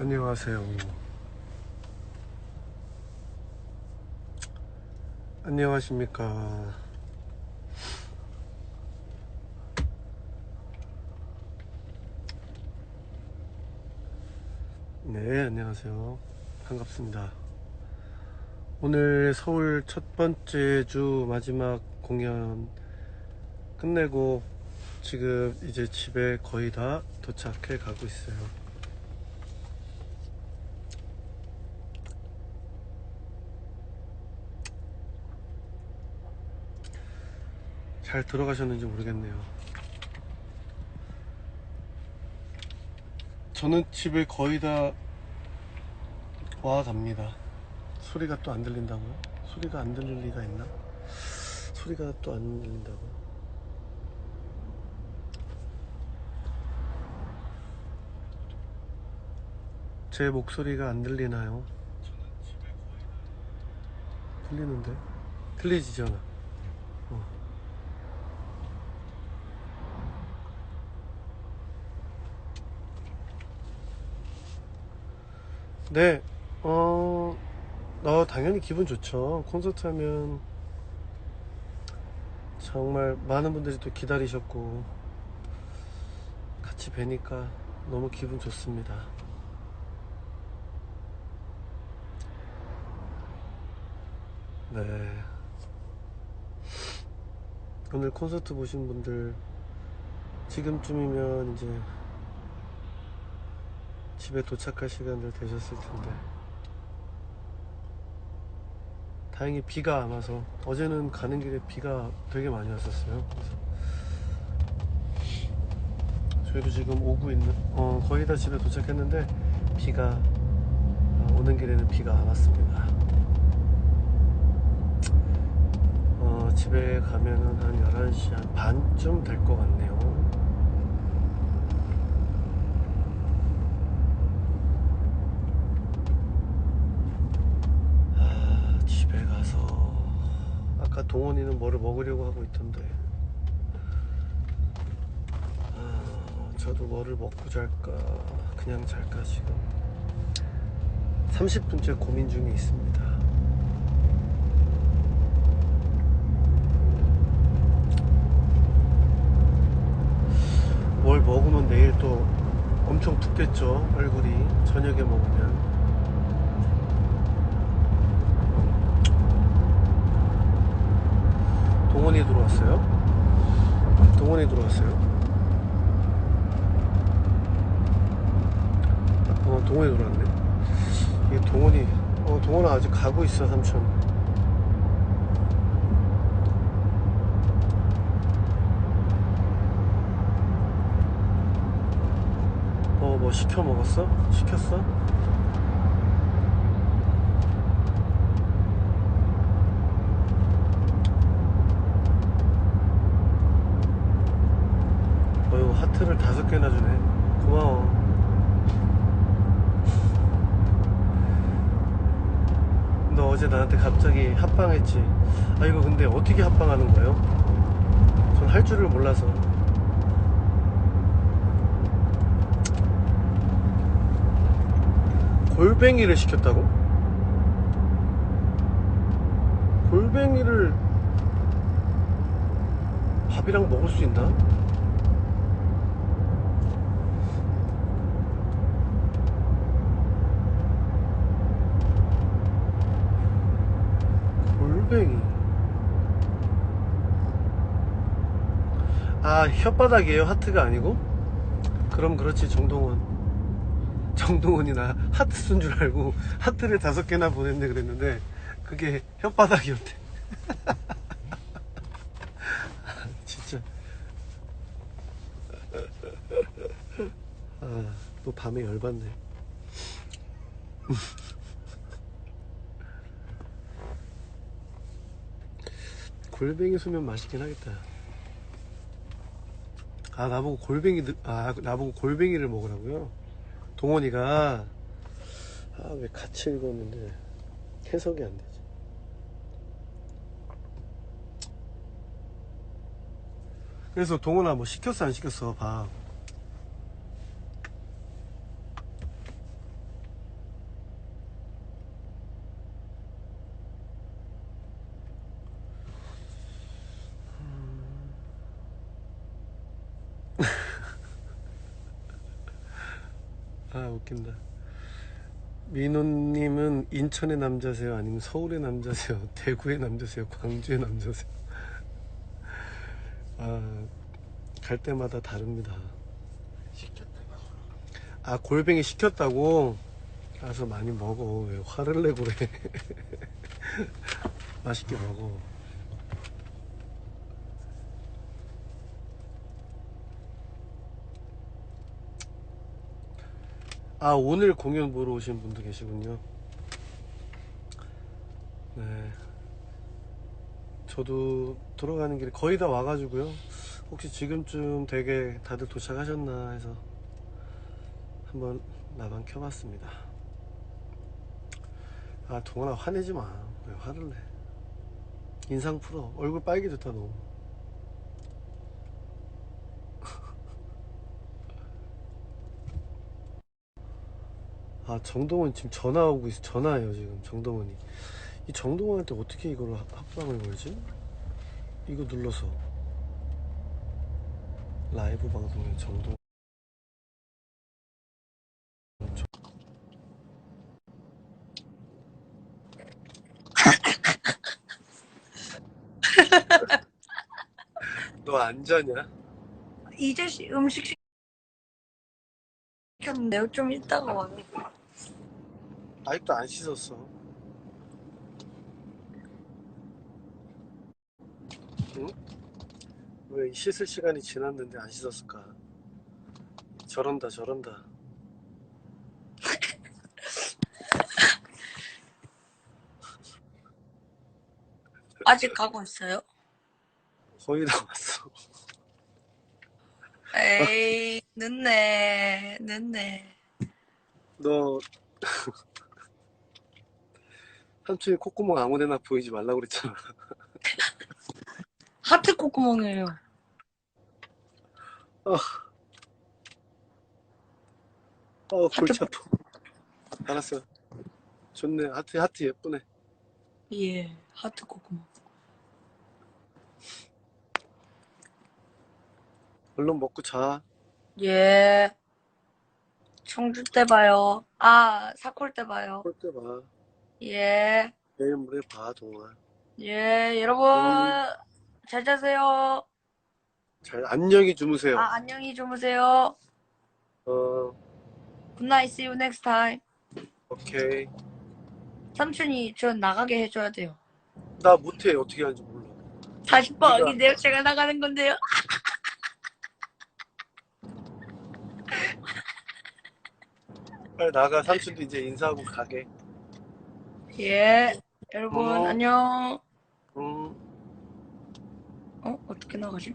안녕하세요. 안녕하십니까. 네, 안녕하세요. 반갑습니다. 오늘 서울 첫 번째 주 마지막 공연 끝내고 지금 이제 집에 거의 다 도착해 가고 있어요. 잘 들어가셨는지 모르겠네요. 저는 집에 거의 다 와 갑니다. 소리가 또 안 들린다고요? 소리가 안 들릴 리가 있나? 소리가 또 안 들린다고요? 제 목소리가 안 들리나요? 들리는데? 들리지 전화. 어. 네, 어, 어, 당연히 기분 좋죠. 콘서트 하면 정말 많은 분들이 또 기다리셨고 같이 뵈니까 너무 기분 좋습니다. 네. 오늘 콘서트 보신 분들 지금쯤이면 이제 집에 도착할 시간들 되셨을 텐데 다행히 비가 안 와서 어제는 가는 길에 비가 되게 많이 왔었어요. 그래서 저희도 지금 오고 있는 어, 거의 다 집에 도착했는데 비가 어, 오는 길에는 비가 안 왔습니다. 어, 집에 가면은 한 11시 한 반쯤 될 것 같네요. 아, 집에 가서 아까 동원이는 뭐를 먹으려고 하고 있던데. 아, 저도 뭐를 먹고 잘까? 그냥 잘까 지금? 30분째 고민 중에 있습니다. 뭘 먹으면 내일 또 엄청 붓겠죠 얼굴이? 저녁에 먹으면 동원이 들어왔어요? 동원이 들어왔어요? 어, 동원이 들어왔네. 이게 동원이, 어, 동원아 아직 가고 있어, 삼촌. 어, 뭐 시켜 먹었어? 시켰어? 하트를 다섯 개나 주네. 고마워. 너 어제 나한테 갑자기 합방했지. 아, 이거 근데 어떻게 합방하는 거예요? 전 할 줄을 몰라서. 골뱅이를 시켰다고? 골뱅이를 밥이랑 먹을 수 있나? 골뱅이. 아, 혓바닥이에요? 하트가 아니고? 그럼 그렇지, 정동원. 정동원이 나 하트 쓴 줄 알고 하트를 다섯 개나 보냈네 그랬는데 그게 혓바닥이었대. 진짜. 아, 또 밤에 열받네. 골뱅이 수면 맛있긴 하겠다. 아, 나보고 골뱅이, 늘- 아, 나보고 골뱅이를 먹으라고요? 동원이가, 아, 왜 같이 읽었는데, 해석이 안 되지. 그래서 동원아 뭐 시켰어, 안 시켰어, 밥. 아 웃긴다. 민호님은 인천의 남자세요? 아니면 서울의 남자세요? 대구의 남자세요? 광주의 남자세요? 아, 갈 때마다 다릅니다. 시켰다가 아, 골뱅이 시켰다고? 가서 많이 먹어. 왜 화를 내고 그래. 맛있게 먹어. 아, 오늘 공연 보러 오신 분도 계시군요. 네. 저도 돌아가는 길에 거의 다 와가지고요. 혹시 지금쯤 되게 다들 도착하셨나 해서 한번 나만 켜봤습니다. 아, 동원아, 화내지 마. 왜 화를 내? 인상 풀어. 얼굴 빨개졌다, 너. 아, 정동원 지금 전화 오고 있어. 전화해요, 지금. 정동원이. 이 정동원한테 어떻게 이걸 합- 합방을 걸지? 이거 눌러서. 라이브 방송에 정동. 너안 자냐? 이제 시- 음식 시켰는데요. 좀 이따가 와요. 아직도 안 씻었어. 응? 왜 씻을 시간이 지났는데 안 씻었을까? 저런다, 저런다. 아직 가고 있어요? 거의 다 왔어. 에이, 늦네, 늦네. 너 삼촌이 콧구멍 아무데나 보이지 말라고 그랬잖아. 하트 콧구멍이에요. 어, 골치 하트- 아파. 알았어. 좋네. 하트, 하트 예쁘네. 예, 하트 콧구멍. 얼른 먹고 자. 예. 청주 때 봐요. 아, 사콜 때 봐요. 볼때 봐. 예. 내일 모레 봐, 동아. 예, 여러분. 잘 자세요. 잘, 안녕히 주무세요. 아, 안녕히 주무세요. 어, Good night, see you next time. 오케이. 삼촌이 저 나가게 해줘야 돼요. 나 못해. 어떻게 하는지 몰라. 40번인데요. 제가 나가는 건데요. 빨리 나가. 삼촌도 이제 인사하고 가게. 예. 여러분, 어. 안녕. 응. 어? 어떻게 나가지?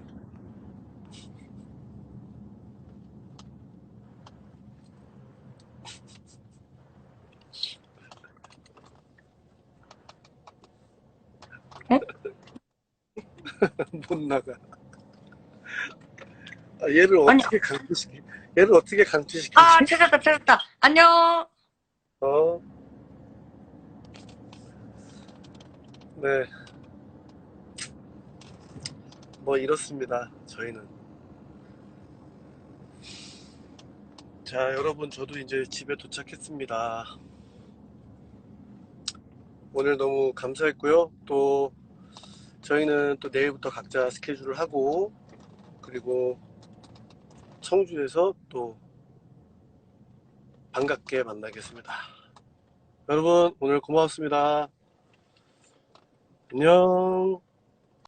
못 나가. 아, 얘를 아니. 어떻게 강퇴시키? 얘를 어떻게 강퇴시키지? 아, 찾았다, 찾았다. 안녕. 어. 네. 뭐 이렇습니다. 저희는. 자, 여러분 저도 이제 집에 도착했습니다. 오늘 너무 감사했고요. 또 저희는 또 내일부터 각자 스케줄을 하고 그리고 청주에서 또 반갑게 만나겠습니다. 여러분, 오늘 고맙습니다. 안녕.